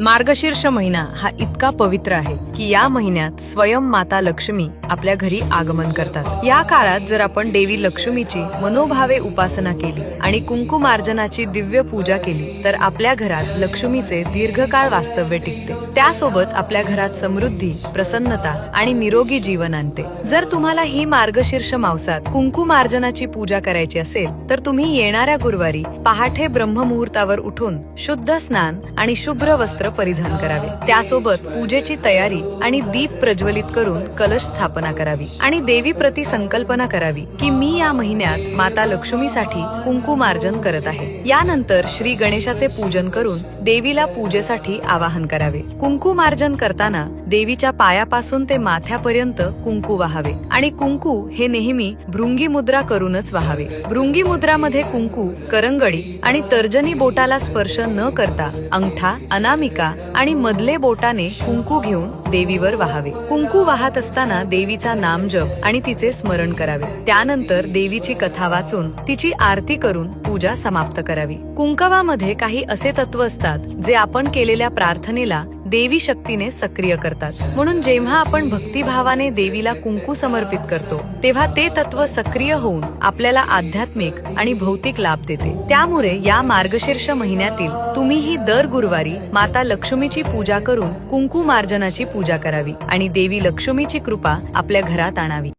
मार्गशीर्ष महिना हा इतका पवित्र आहे. की या महिन्यात स्वयं माता लक्ष्मी आपल्या घरी आगमन करतात. या काळात जर आपण देवी लक्ष्मीची मनोभावे उपासना केली आणि कुंकुमार्जनाची दिव्य पूजा केली तर आपल्या घरात लक्ष्मीचे दीर्घकाळ वास्तव्य टिकते. त्यासोबत आपल्या घरात समृद्धी प्रसन्नता आणि निरोगी जीवन आणते. जर तुम्हाला ही मार्गशीर्ष मावसात कुंकुमार्जनाची पूजा करायची असेल तर तुम्ही येणाऱ्या गुरुवारी पहाटे ब्रह्ममुहूर्तावर उठून शुद्ध स्नान आणि शुभ्र वस्त्र परिधान करावे. त्यासोबत पूजेची तयारी आणि दीप प्रज्वलित करून कलश स्थापना करावी आणि देवी प्रती संकल्पना करावी की मी या महिन्यात माता लक्ष्मीसाठी कुंकुमार्जन करत आहे. यानंतर श्री गणेशाचे पूजन करून देवीला पूजेसाठी आवाहन करावे. कुंकुमार्जन करताना देवीच्या पायापासून ते माथ्यापर्यंत कुंकू वाहावे आणि कुंकू हे नेहमी भृंगी मुद्रा करूनच वाहावे. भृंगी मुद्रामध्ये कुंकू करंगडी आणि तर्जनी बोटाला स्पर्श न करता अंगठा अनामिका आणि मधले बोटाने कुंकू घेऊन देवीवर वाहावे. कुंकू वाहत असताना देवीचा नामजप आणि तिचे स्मरण करावे. त्यानंतर देवीची कथा वाचून तिची आरती करून पूजा समाप्त करावी. कुंकवामध्ये काही असे तत्व असतात जे आपण केलेल्या प्रार्थनेला देवी शक्तीने सक्रिय करतात. म्हणून जेव्हा आपण भक्तिभावाने देवीला कुंकू समर्पित करतो तेव्हा ते तत्व सक्रिय होऊन आपल्याला आध्यात्मिक आणि भौतिक लाभ देते. त्यामुळे या मार्गशीर्ष महिन्यातील तुम्हीही दर गुरुवारी माता लक्ष्मीची पूजा करून कुंकू मार्जनाची पूजा करावी आणि देवी लक्ष्मीची कृपा आपल्या घरात आणावी.